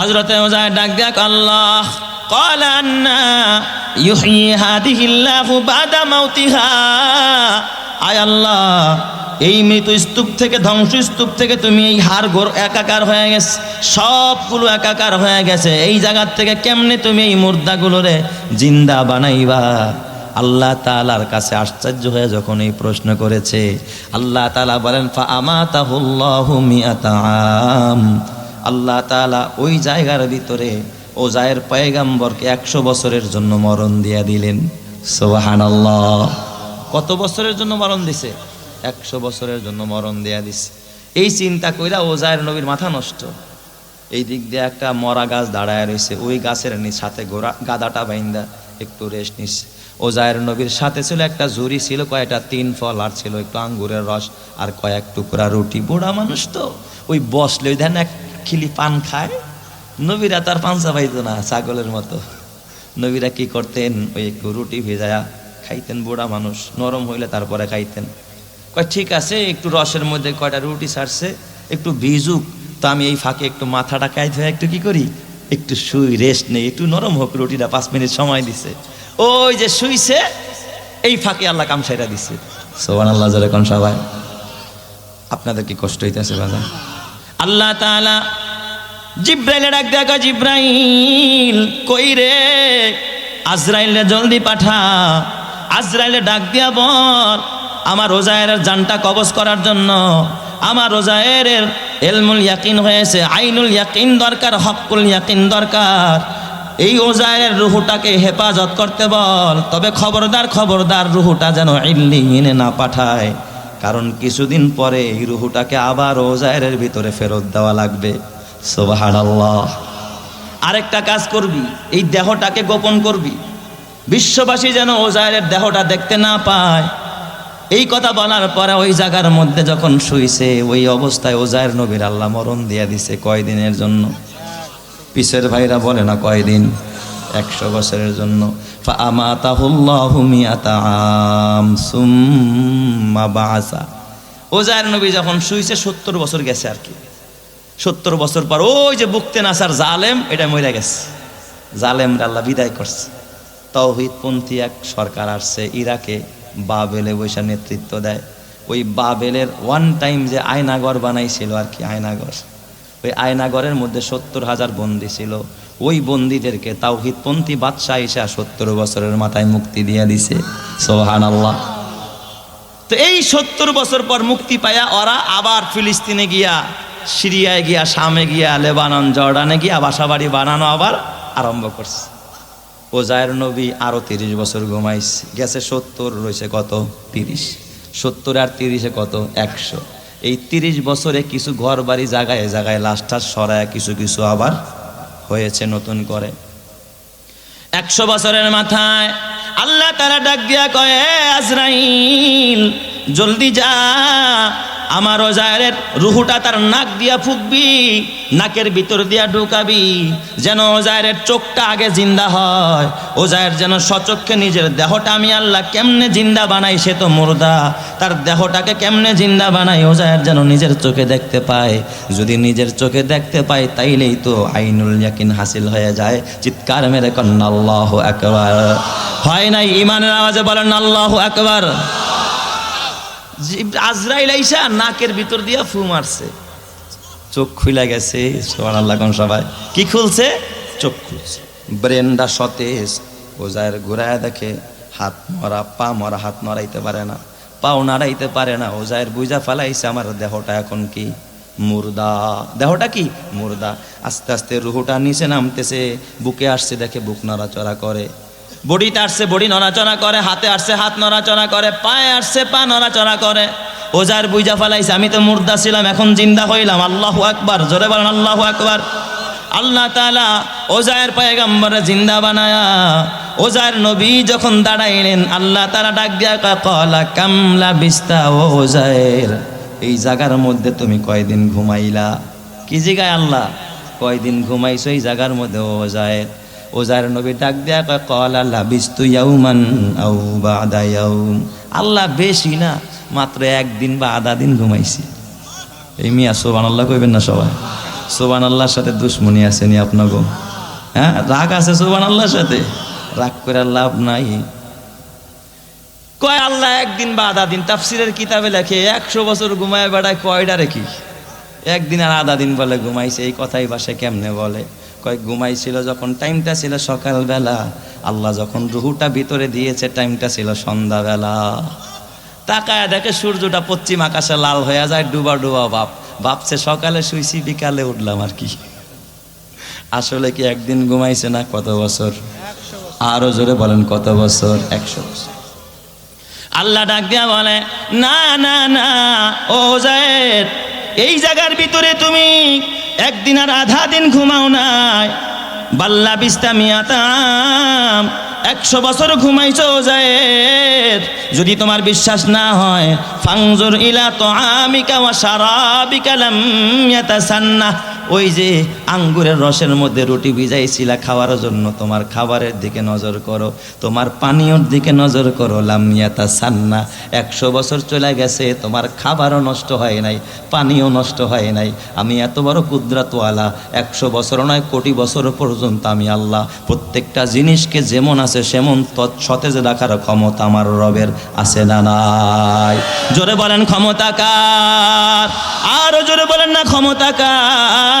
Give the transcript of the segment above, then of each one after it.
হজরতে ওজায় ডাক দেখ আল্লাহ قال أن يحيي هذه الله بعد موتها আয় আল্লাহ এই মৃত স্তূপ থেকে ধ্বংস স্তূপ থেকে তুমি এই হাড় গোর একাকার হয়ে গেছে সবগুলো একাকার হয়ে গেছে এই জায়গার থেকে কেমনে তুমি এই মুর্দাগুলোরে জিন্দা বানাইবা আল্লাহ তালার কাছে আশ্চর্য হয়ে যখন এই প্রশ্ন করেছে আল্লাহ তালা বলেন ফা আমাতাহুল্লাহু মিয়াতাম আল্লাহ তালা ওই জায়গার ভিতরে ও জায়ের পয়গাম্বরকে একশো বছরের জন্য মরণ দিয়া দিলেন। সোহান কত বছরের জন্য মরণ দিছে? একশো বছরের জন্য মরণ দেয়া দিছে। এই চিন্তা কইরা ও জায়ের নবীর মাথা নষ্ট। এই দিক দিয়ে একটা মরা গাছ দাঁড়ায় রয়েছে ওই গাছের সাথে গোড়া গাদাটা বাইন্দা একটু রেস্ট নিচ্ছে ও জায়ের নবীর সাথে ছিল একটা জুরি ছিল কয়েকটা তিন ফল আর ছিল একটু আঙ্গুরের রস আর কয়েক টুকরা রুটি। বুড়া মানুষ তো। ওই বসলে ধ্যান এক খিলি পান খায়। নবীরা তার পাঞ্চা পাইতো না, ছাগলের মতো। নবীরা কি করতেন? ওই একটু রুটি ভেজায়া খাইতেন বুড়া মানুষ, নরম হইলে তারপরে খাইতেন। কয়, ঠিক আছে, একটু রসের মধ্যে কয়টা রুটি ছাড়ছে, একটু ভিজুক। তো আমি এই ফাঁকে একটু মাথাটা কাইতে হয়ে একটু কি করি? একটু শুই রেস্ট নেই। একটু নরম হোক, রুটিটা পাঁচ মিনিট সময় দিছে। ওই যে শুইছে, এই ফাঁকে আল্লাহ কামসাইটা দিছে। সোবান আল্লাহ যেরকম সবাই। আপনাদের কি কষ্ট হইতেছে বাবা আল্লাহ তাআলা জিব্রাইলে ডাক দেখো জিব্রাইল, কই রে? আজরাইলে জলদি পাঠা। আজরাইলে ডাক দিয়া বল, আমার রোজায়ের জানটা কবজ করার জন্য। আমার রোজায়ের এলমুল ইয়াকিন হয়েছে, আইনুল ইয়াকিন দরকার হকুল ইয়াকিন দরকার। এই ওজায়ের রুহুটাকে হেফাজত করতে বল, তবে খবরদার খবরদার রুহুটা যেন ইল্লিহিনে না পাঠায়। কারণ কিছুদিন পরে এই রুহুটাকে আবার ওজায়ের ভিতরে ফেরত দেওয়া লাগবে। সোবাহান আরেকটা কাজ করবি, এই দেহটাকে গোপন করবি। বিশ্ববাসী যেন ওজায়ের দেহটা দেখতে না পায়। এই কথা বলার পরে ওই জায়গার মধ্যে যখন শুইছে, ওই অবস্থায় ওজায়ের নবীর আল্লাহ মরণ দিয়ে দিছে কয়দিনের জন্য? পিসের ভাইরা বলে না কয়দিন? একশো বছরের জন্য। ওজায়ের নবী যখন শুইছে, সত্তর বছর গেছে আর কি। সত্তর বছর পর ওই যে বুকতে নাসার জালেম, এটা মরে গেছে। জালেম আল্লাহ বিদায় করছে। তৌহিদপন্থী এক সরকার আসছে ইরাকে, বাবেলে বৈশা নেতৃত্ব দেয়। ওই বাবেলের ওয়ান টাইম যে আয়নাগর বানাইছিল আর কি, আয়নাগর। ওই আয়নাগরের মধ্যে সত্তর হাজার বন্দি ছিল। ওই বন্দীদেরকে তাওহিদপন্থী বাদশাহ ইসা সত্তর বছরের মাথায় মুক্তি দিয়ে দিছে। সোহান আল্লাহ তো এই সত্তর বছর পর মুক্তি পায়া ওরা আবার ফিলিস্তিনে গিয়া সিরিয়ায় গিয়া, শামে গিয়া, লেবানন, জর্ডানে গিয়া বাসাবাড়ি বানানো আবার আরম্ভ করছে। ওজায়ের নবী আরও তিরিশ বছর ঘুমাইছে। গেছে সত্তর, রয়েছে কত? তিরিশ। সত্তর আর তিরিশে কত? একশো। এই তিরিশ বছরে কিছু ঘর বাড়ি জায়গায় জায়গায় লাস্টার সরায় কিছু কিছু আবার হয়েছে নতুন করে। একশো বছরের মাথায় আল্লাহ তারা ডাক দিয়া কয়ে আজরাইল, জলদি যা আমার ওজায়ের রুহুটা তার নাক দিয়া ফুকবি, নাকের ভিতর দিয়া ঢুকাবি। যেন ওজায়ের চোখটা আগে জিন্দা হয় ওজায়ের যেন সচক্ষে নিজের দেহটা আমি আল্লাহ কেমনে জিন্দা বানাই সে তো মুর্দা। তার দেহটাকে কেমনে জিন্দা বানাই ওজায়ের যেন নিজের চোখে দেখতে পায়। যদি নিজের চোখে দেখতে পায়, তাইলেই তো আইনুল ইয়াকিন হাসিল হয়ে যায়। চিৎকার মেরে কন্যা আল্লাহ একবার হয় নাই ইমানের আওয়াজে বলেন, আল্লাহ একবার আজরাইল আইসা নাকের ভিতর দিয়া ফু মারছে। চোখ খুলে গেছে সোহান আল্লাহ সবাই কি খুলছে? চোখ খুলছে। ব্রেনটা সতেজ, ওজায়ের ঘুরায় দেখে, হাত মরা, পা মরা, হাত নড়াইতে পারে না, পাও নাড়াইতে পারে না, ওজায়ের বুঝা ফেলাইছে, আমার দেহটা এখন কি? মুর্দা। দেহটা কি? মুর্দা। আস্তে আস্তে রুহুটা নিচে নামতেছে, বুকে আসছে, দেখে বুক নড়াচড়া করে। বডিতে আসছে বডি নড়াচড়া করে, হাতে আসছে, হাত নড়াচড়া করে, পায়ে আসছে, পা নড়াচড়া করে। ওজার বুঝা ফেলাইছে, আমি তো মুর্দা ছিলাম, এখন জিন্দা হইলাম। আল্লাহ আকবার, জোরে বলেন আল্লাহ আকবার। আল্লাহ তালা ওজায়ের পায়গাম্বরে জিন্দা বানায়া, ওজার নবী যখন দাঁড়াইলেন, আল্লাহ তারা ডাক দিয়া কলা কামলা বিস্তা ও ওজায়ের, এই জায়গার মধ্যে তুমি কয়দিন ঘুমাইলা? কি জিগায় আল্লাহ? কয়দিন ঘুমাইছো এই জায়গার মধ্যে ওজায়ের? ওজায়ের নবী ডাক দেয়া কয়, কল আল্লাহ বিস্তু ইয়াউমান আউ আল্লাহ বেশি না, মাত্র একদিন বা আধা দিন ঘুমাইছি। এই মিয়া সোবান আল্লাহ কইবেন না সবাই? সোবান আল্লাহর সাথে দুশ্মনী আসেনি আপনাকে হ্যাঁ রাগ আছে সোবান আল্লাহর সাথে? রাগ করে লাভ নাই। কয়, আল্লাহ একদিন বা আধা দিন তাফসিরের কিতাবে লেখে, একশো বছর ঘুমায় বেড়ায় কয়টা রেখি একদিন আর আধা দিন বলে ঘুমাইছে, এই কথাই বাসে কেমনে বলে? কয় ঘুমাইছিল যখন, টাইমটা ছিল সকালবেলা। আল্লাহ যখন রুহুটা ভিতরে দিয়েছে, টাইমটা ছিল সন্ধ্যাবেলা। তাকায় দেখে সূর্যটা পশ্চিম আকাশে লাল হয়ে যায়, ডুবা ডুবা বাপ ভাবছে সকালে শুইছি, বিকালে উঠলাম আর কি। আসলে কি একদিন ঘুমাইছে না কত বছর? আরও জোরে বলেন, কত বছর? একশো বছর। আল্লাহ ডাক দিয়া বলে, না না না, ও জায়েদ এই জায়গার ভিতরে তুমি একদিন আর আধা দিন ঘুমাও নাই। বাল্লা বিস্তামিয়াতাম একশো বছর ঘুমাইছ যায় যদি তোমার বিশ্বাস না হয় ফাংজুর ইলা তো আমিকা ওয়া সারাবিকা লাম ইয়াতাসান্না ওই যে আঙ্গুরের রসের মধ্যে রুটি ভিজাইছিলা খাওয়ার জন্য, তোমার খাবারের দিকে নজর করো, তোমার পানীয়র দিকে নজর করো লামিয়াতা সান্না, একশো বছর চলে গেছে, তোমার খাবারও নষ্ট হয় নাই পানিও নষ্ট হয় নাই, আমি এত বড় কুদরাতওয়ালা, একশো বছর নয়, কোটি বছর পর্যন্ত আমি আল্লাহ, প্রত্যেকটা জিনিসকে যেমন আছে সেমন তৎ সতেজ রাখার ক্ষমতা আমার রবের আছে না নাই। জোরে বলেন ক্ষমতা কার আরও জোরে বলেন না ক্ষমতা কার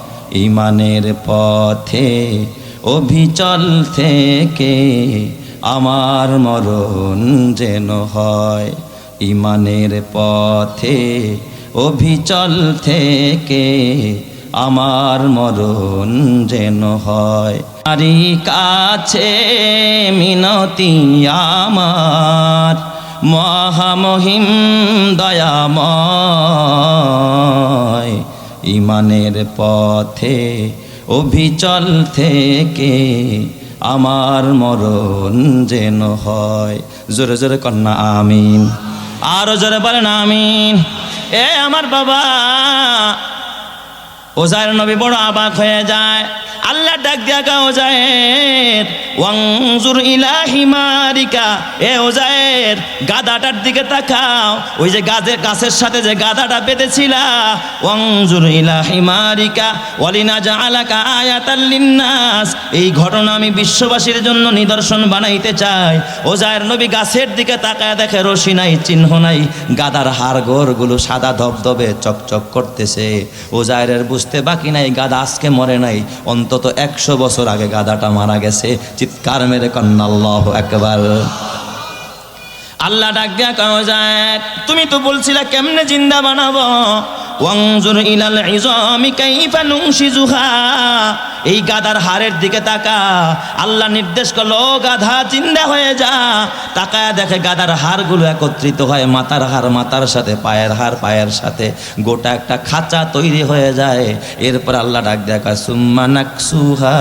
ইমানের পথে অভিচল থেকে আমার মরণ যেন হয়। ইমানের পথে অভিচল থেকে আমার মরণ যেন হয়। আরি কাছে মিনতি আমার, মহামহিম দয়াময়। ইমানের পথে, অভিচল থেকে আমার মরণ যেন হয়। জোরে জোরে কন্যা, আমিন। আরও জোরে বলেন, আমিন। এ আমার বাবা ওজার নবী বড় আবাক হয়ে যায়। আল্লাহ ডাক দিয়া গা ওজায়ের ওয়াংজুর ইলাহি মারিকা এ ওজায়ের গাদাটার দিকে তাকাও। ওই যে গাছের গাছের সাথে যে গাদাটা পেতেছিলা ওয়াংজুর ইলাহি মারিকা ওয়ালিনা জাআলাকা আয়াতাল লিন্নাস। এই ঘটনা আমি বিশ্ববাসীর জন্য নিদর্শন বানাইতে চাই। ওজায়ের নবী গাছের দিকে তাকায় দেখে রশি নাই, চিহ্ন নাই। গাদার হাড় গোড়গুলো সাদা ধবধবে চকচক করতেছে। ওজায়ের বুঝতে বাকি নাই, গাদা আজকে মরে নাই, অন্তত একশো বছর আগে গাধাটা মারা গেছে। চিৎকার মেরে কন্নাল্লাহ একবার আল্লাহ ডাক দিয়া কয় যায় তুমি তো বলছিলা কেমনে জিন্দা বানাবো? ওয়াংজুর ইলাল ইজমি কাইফা নুনশিজুহা এই গাদার হাড়ের দিকে তাকা। আল্লাহ নির্দেশ করল, "ও গাধা, জিন্দা হয়ে যা। তাকায় দেখে গাদার হাড়গুলো একত্রিত হয় মাথার হাড় মাথার সাথে, পায়ের হাড় পায়ের সাথে গোটা একটা খাঁচা তৈরি হয়ে যায়। এরপর আল্লাহ ডাক দেখা সুম্মা নাকসুহা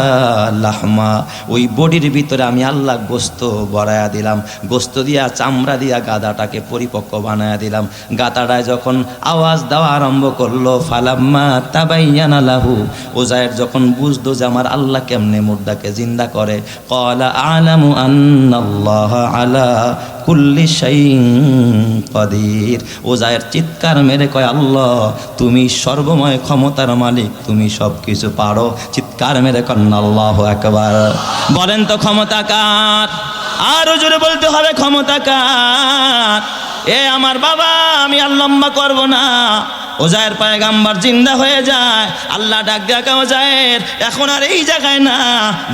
লাহমা। ওই বডির ভিতরে আমি আল্লাহ গোস্ত বড়ায়া দিলাম, গোস্ত দিয়া, চামড়া দিয়া গাদাটাকে পরিপক্ক বানায়া দিলাম। গাদাটায় যখন আওয়াজ দেওয়া আরম্ভ করল, ফালাম্মা তাবাইয়ানা লাহু। ওজায়ের যখন বুঝতো যে আমার আল্লাহ কেমনে মুর্দাকে জিন্দা করে? কলা আলামু আন্নাল্লাহ আলা কুল্লি শাইইন কদির। ওজায়ের চিৎকার মেরে কয়, আল্লাহ, তুমি সর্বময় ক্ষমতার মালিক, তুমি সব কিছু পারো। চিৎকার মেরে কন্যা আল্লাহ একবার বলেন তো, ক্ষমতা কার? আরও জোরে বলতে হবে, ক্ষমতা কার? এ আমার বাবা, আমি আর লম্বা করব না। ওজায়ের পায়গাম্বার জিন্দা হয়ে যায়। আল্লাহ ডাক দেখা ওজায়ের, এখন আর এই জায়গায় না।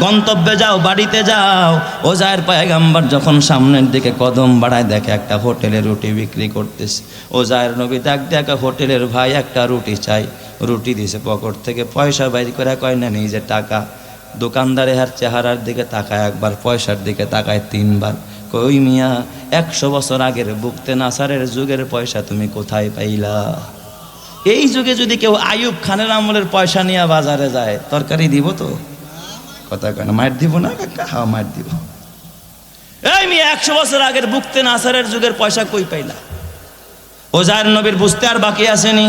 গন্তব্যে যাও, বাড়িতে যাও। ওজায়ের পায়গাম্বার যখন সামনের দিকে কদম বাড়ায়, দেখে একটা হোটেলে রুটি বিক্রি করতেছে। ওজায়ের নবী ডাক দেখা হোটেলের ভাই একটা রুটি চাই। রুটি দিছে পকেট থেকে, পয়সা বাইর করে কয়, না নিজের টাকা। দোকানদারে হার চেহারার দিকে তাকায় একবার, পয়সার দিকে তাকায় তিনবার। কই মিয়া, একশো বছর আগের বুকতে নাসারের যুগের পয়সা তুমি কোথায় পাইলা? এই যুগে যদি কেউ আয়ুব খানের আমলের পয়সা নিয়ে বাজারে যায়, তরকারি দিব তো? কথা কয় না, মার দিব না কাকা? হ্যাঁ মার দিব। এই মেয়ে, একশো বছর আগের বুকতে নাসারের যুগের পয়সা কই পাইলা? ও যার নবীর বুঝতে আর বাকি আসেনি।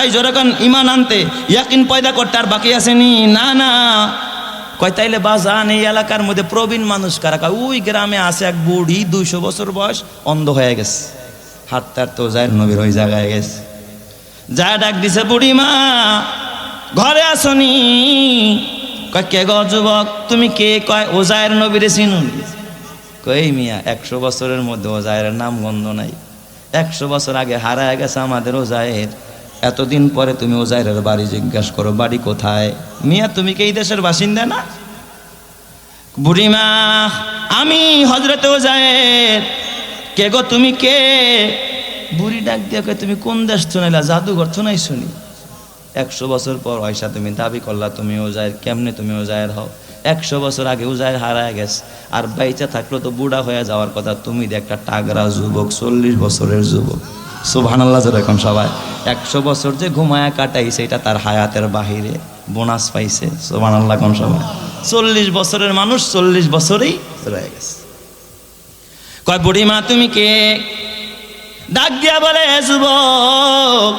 এই যখন ইমান আনতে, ইয়াকিন পয়দা করতে আর বাকি আসেনি। না না। কয়, তাইলে বাজান, এই এলাকার মধ্যে প্রবীণ মানুষ কারা? কয়, ওই গ্রামে আছে এক বুড়ি, দুইশো বছর বয়স, অন্ধ হয়ে গেছে। হাঁটতে হাঁটতে ও যার নবীর ওই জায়গায় গেছে। যা ডাক দিছে, বুড়ি মা, ঘরে আসনি? কয়, কে গো যুবক, তুমি কে? কয়, ওজায়ের নবীরে চিনুন। কই মিয়া, একশো বছরের মধ্যে ওজায়ের নাম গন্ধ নাই। একশো বছর আগে হারায় গেছে আমাদের ওজায়ের। এতদিন পরে তুমি ওজায়ের বাড়ি জিজ্ঞাসা করো, বাড়ি কোথায়? মিয়া, তুমি কি এই দেশের বাসিন্দা না? বুড়িমা আমি হজরতে ওজায়ের। কে গো, তুমি কে? বুড়ি ডাক দিয়ে তুমি কোন দেশ শুনাইলা জাদুঘর শোনাই শুনি একশো বছর পর পয়সা তুমি দাবি করলা, তুমি ওজায়ের কেমনে তুমি ওজায়ের হও? একশো বছর আগে উজায়ের হারায় গেছে। আর বাইচা থাকল তো বুড়া হয়ে যাওয়ার কথা, তুমি একটা টাগরা যুবক, চল্লিশ বছরের যুবক। সুবহান আল্লাহ এখন সবাই। একশো বছর যে ঘুমায়া কাটাইছে, এটা তার হায়াতের বাহিরে বোনাস পাইছে। সুবহান আল্লাহ কোন সবাই। চল্লিশ বছরের মানুষ চল্লিশ বছরেই রয়ে গেছে। কয়, বুড়িমা, তুমি কে? ডাক দিয়া বলে যুবক,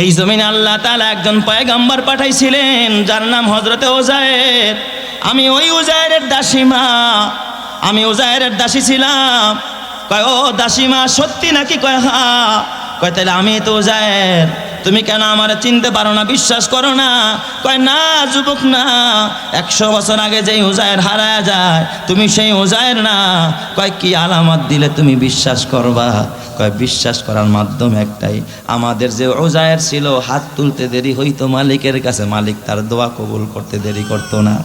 এই জমিনে আল্লাহ তালা একজন পয়গাম্বার পাঠাইছিলেন, যার নাম হজরতে ওজায়ের আমি ওই উজায়ের দাসীমা আমি উজায়ের দাসী ছিলাম। কয়, ও দাসীমা সত্যি নাকি? কয় হা কয়, তাহলে আমি তো উজায়ের তুমি কেন আমার চিনতে পারো না? বিশ্বাস করো না। কয়, না, যুবক, না। একশো বছর আগে যেই উজায়ের হারায় যায়, তুমি সেই উজায়ের না। কয়, কি আলামত দিলে তুমি বিশ্বাস করবা? কয়, বিশ্বাস করার মাধ্যম একটাই। আমাদের যে ওজায়ের ছিল, হাত তুলতে দেরি হইতো মালিকের কাছে। মালিক তার দোয়া কবুল করতে দেরি করতো না।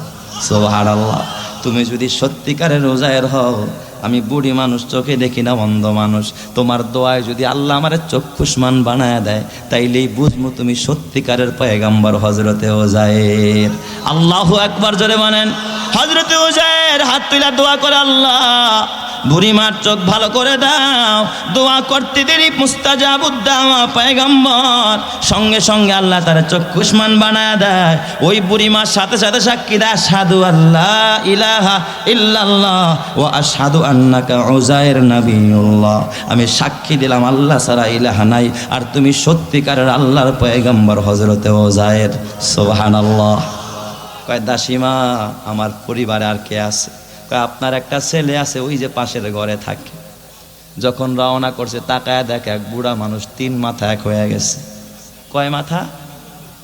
সোহার আল্লাহ তুমি যদি সত্যিকারের ওজায়ের হও আমি বুড়ি মানুষ, চোখে দেখি না অন্ধ মানুষ। তোমার দোয়ায় যদি আল্লাহ আমার চক্ষুষ্মান বানায় দেয়, তাইলেই বুঝব তুমি সত্যিকারের পয়গাম্বার হজরতে ওজায়ের আল্লাহ একবার জোরে মানেন হজরতে ওজায়ের হাত তুলা দোয়া করে আল্লাহ। বুড়িমার চোখ ভালো করে দাও। দোয়া করতে দেরি মুস্তাজাবুদ্দামা পায়গম্বর। সঙ্গে সঙ্গে আল্লাহ তার চক্ষুষ্মান বানায় দেয়। ওই বুড়িমার সাথে সাথে সাক্ষী দেয় সাধু আল্লাহ ইলাহা ইল্লাল্লাহ ও আসাদু আন্নাকা ওজায়ের নবিউল্লাহ আমি সাক্ষী দিলাম, আল্লাহ সারা ইলাহা নাই। আর তুমি সত্যিকারের আল্লাহর পয়গম্বর হজরতে ওজায়ের সোহানাল্লাহ কয় দাসীমা আমার পরিবারে আর কে আছে? আপনার একটা ছেলে আছে, ওই যে পাশের ঘরে থাকে। যখন রওনা করছে, তাকায় দেখে এক বুড়া মানুষ তিন মাথা এক হয়ে গেছে। কয় মাথা?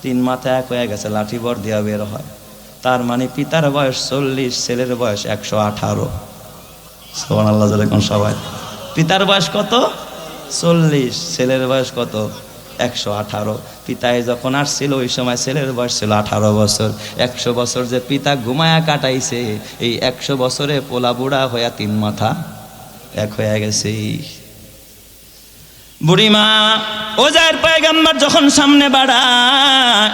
তিন মাথা এক হয়ে গেছে, লাঠি বর দিয়া বের হয়। তার মানে পিতার বয়স চল্লিশ, ছেলের বয়স একশো আঠারো। আল্লাহ সবাই। পিতার বয়স কত? চল্লিশ, ছেলের বয়স কত? একশো আঠারো। পিতায় যখন আসছিল, ওই সময় ছেলের বয়স ছিল আঠারো বছর। একশো বছর যে পিতা ঘুমায়া কাটাইছে, এই একশো বছরে পোলা বুড়া হইয়া তিন মাথা এক হয়ে গেছে। বুড়িমা, ওজায়ের পায়গাম্বার যখন সামনে বাড়ায়,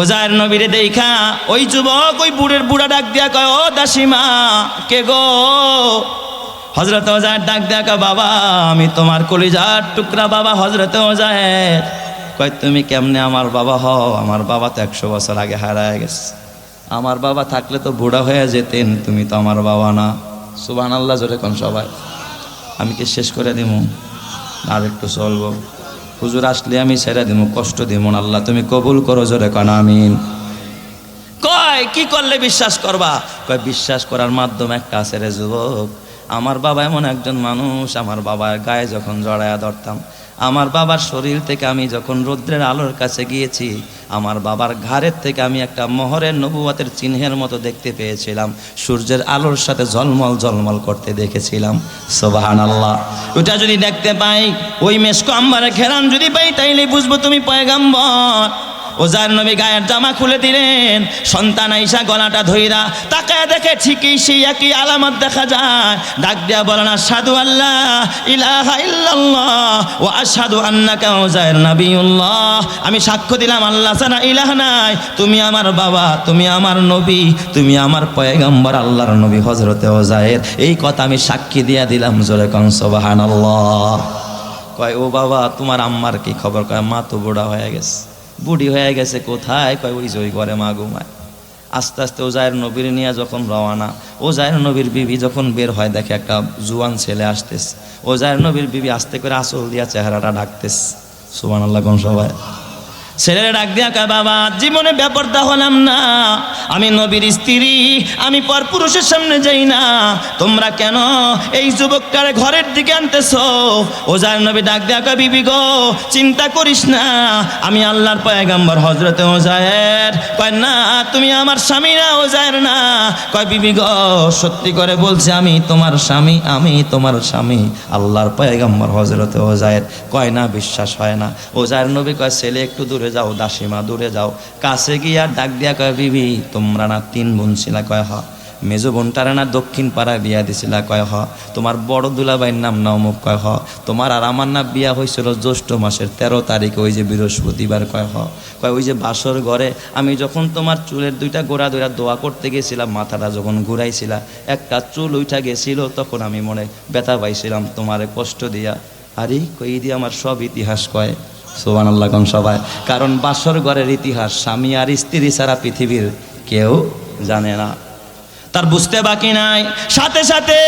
ওজায়ের নবীরে দেখা ওই যুবক ওই বুড়ের বুড়া ডাক দিয়া কয়, ও দাসীমা, কে গো? হজরত ওজায়ের ডাক কয়, বাবা, আমি তোমার কলিজার টুকরা, বাবা হজরত ওজায়ের কয়, তুমি কেমনে আমার বাবা হও? আমার বাবা তো একশো বছর আগে হারায় গেছে। আমার বাবা থাকলে তো বুড়া হয়ে যেতেন, তুমি তো আমার বাবা না। সুবান আল্লাহ জোরে কোন সবাই। আমি কি শেষ করে দিব আর একটু চলবো। হুজুর আসলে আমি ছেড়ে দিব কষ্ট দিব না আল্লাহ, তুমি কবুল করো, জোরে কান, আমিন। কয়, কি করলে বিশ্বাস করবা? কয়, বিশ্বাস করার মাধ্যম একটা আছে রে যুবক। আমার বাবা এমন একজন মানুষ, আমার বাবার গায়ে যখন জড়ায়া ধরতাম, আমার বাবার শরীর থেকে আমি যখন রৌদ্রের আলোর কাছে গিয়েছি, আমার বাবার ঘাড়ের থেকে আমি একটা মহরের নবুয়াতের চিহ্নের মতো দেখতে পেয়েছিলাম, সূর্যের আলোর সাথে ঝলমল ঝলমল করতে দেখেছিলাম সোবাহান আল্লাহ ওটা যদি দেখতে পাই, ওই মেসকো আম্বারে ঘেরান যদি পাই, তাইলে বুঝব তুমি পয়গাম্বর। ওজার নবী গায়ের জামা খুলে দিলেন, সন্তান আইসা গলাটা ধইরা তাকে দেখে ঠিকই সেই একই আলামত দেখা যায়। ডাক দিয়া না সাধু আল্লাহ ইলাহা ইল্লাল্লাহ ও আসাদু আন্নাকা ওজায়ের নাবিউল্লাহ আমি সাক্ষ্য দিলাম, আল্লাহ সানা ইলাহ নাই। তুমি আমার বাবা, তুমি আমার নবী, তুমি আমার পয়গম্বর, আল্লাহর নবী হজরতে ওজায়ের। এই কথা আমি সাক্ষী দিয়া দিলাম জোরে কন, সুবহানাল্লাহ। কয়, ও বাবা, তোমার আম্মার কি খবর? কয়, মা তো বুড়া হয়ে গেছে। বুড়ি হয়ে গেছে কোথায়? কয়, ওই জয় করে মা ঘুমায়। আস্তে আস্তে ওজায়ের নবীর নিয়ে যখন রওয়ানা ওজায়ের নবীর বিবি যখন বের হয়, দেখে একটা জুয়ান ছেলে আসতেছে। ওজায়ের নবীর বিবি আস্তে করে আসল দিয়া চেহারাটা ডাকতেছে সুবান আল্লাহ সবাই ছেলেরা ডাক দিয়া কয়, বাবা, জীবনে ব্যাপারটা হলাম না। আমি নবীর স্ত্রী, আমি পর পুরুষের সামনে যাই না। তোমরা কেন এই যুবকটারে ঘরের দিকে আনতেছো? ওজার নবী ডাক দিয়া কয়, বিবি গো, চিন্তা করিস না। আমি আল্লাহর পয়গাম্বর হজরতে ওজায়ের। কয়, না, তুমি আমার স্বামী না, ওজায়ের না। কয়, বিবি গো, সত্যি করে বলছি, আমি তোমার স্বামী, আমি তোমার স্বামী, আল্লাহর পয়গাম্বর হজরতে ওজায়ের। কয়, না, বিশ্বাস হয় না। ওজায়ের নবী কয়, ছেলে, একটু দূরে যাও দাসীমা দূরে যাও। কাছে গিয়া ডাক দিয়া কয়, বিবি, তোমরা না তিন বোন ছিলা? কয়, হ। মেজো বোনটারে না দক্ষিণ পাড়ায় বিয়া দিছিলা? কয়, হ। তোমার বড় দুলাবাইয়ের নাম না অমুক কয়, হ। তোমার আর আমার না বিয়া হয়েছিল জ্যৈষ্ঠ মাসের তেরো তারিখে, ওই যে বৃহস্পতিবার। কয়, হ। কয়, ওই যে বাসর ঘরে আমি যখন তোমার চুলের দুইটা গোড়া দুইটা দোয়া করতে গেছিলাম, মাথাটা যখন ঘুরাইছিলা, একটা চুল উঠা গেছিল, তখন আমি মনে ব্যথা পাইছিলাম তোমারে কষ্ট দিয়া। আরে, কই দিয়ে আমার সব ইতিহাস? কয় সোবান আল্লাহ সবাই কারণ বাসর ঘরের ইতিহাস স্বামী আর স্ত্রী সারা পৃথিবীর কেউ জানে না। তার বুঝতে বাকি নাই। সাথে সাথে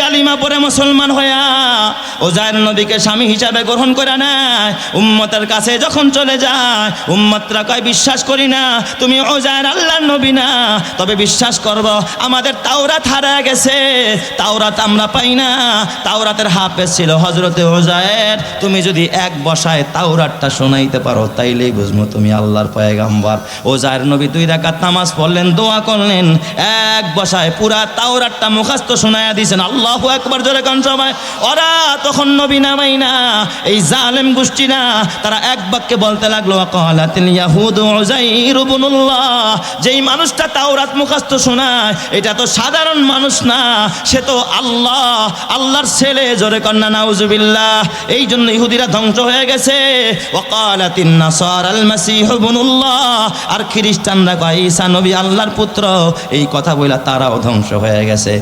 কালিমা পরে মুসলমান হইয়া ও জায়ের নবীকে স্বামী হিসাবে গ্রহণ করে নেয়। উম্মতের কাছে যখন চলে যায়, উম্মতরা কয়, বিশ্বাস করি না, তুমি ও জায়ের আল্লাহর নবী না। তবে বিশ্বাস করব, আমাদের তাওরাত হারায় গেছে। তাওরাত আমরা পাই না। তাওরাতের হাফেজ ছিল হজরতে ওজায়ের তুমি যদি এক বসায় তাওরাতটা শোনাইতে পারো, তাইলেই বুঝব তুমি আল্লাহর পয়গাম্বার। ওজায়ের নবী দুই রাকাত নামাজ পড়লেন, দোয়া করলেন, এক বসায় পুরা তাওরাতটা মুখাস্ত শোনায়া দিয়েছেন। আল্লাহ একবার জোরে কান সবাই। ওরা তখন নবী নামাই না, এই জালেম গোষ্ঠী না। তারা এক বাক্যে বলতে লাগল কালাতিল ইয়াহুদ উজাইর ইবনুল্লাহ। যেই মানুষটা তাওরাত মুখাস্ত শোনায়, এটা তো সাধারণ মানুষ না, সে তো আল্লাহ, আল্লাহর ছেলে জোরে কন্যা নাউজুবিল্লাহ। এই জন্য ইহুদিরা ধ্বংস হয়ে গেছে। ওয়াকালাতিন নাসারাল মাসীহ ইবনুল্লাহ। আর খ্রিস্টানরা কয়, ঈসা নবী আল্লাহর পুত্র। এই কথা বইলা তারাও ধ্বংস হয়ে গেছে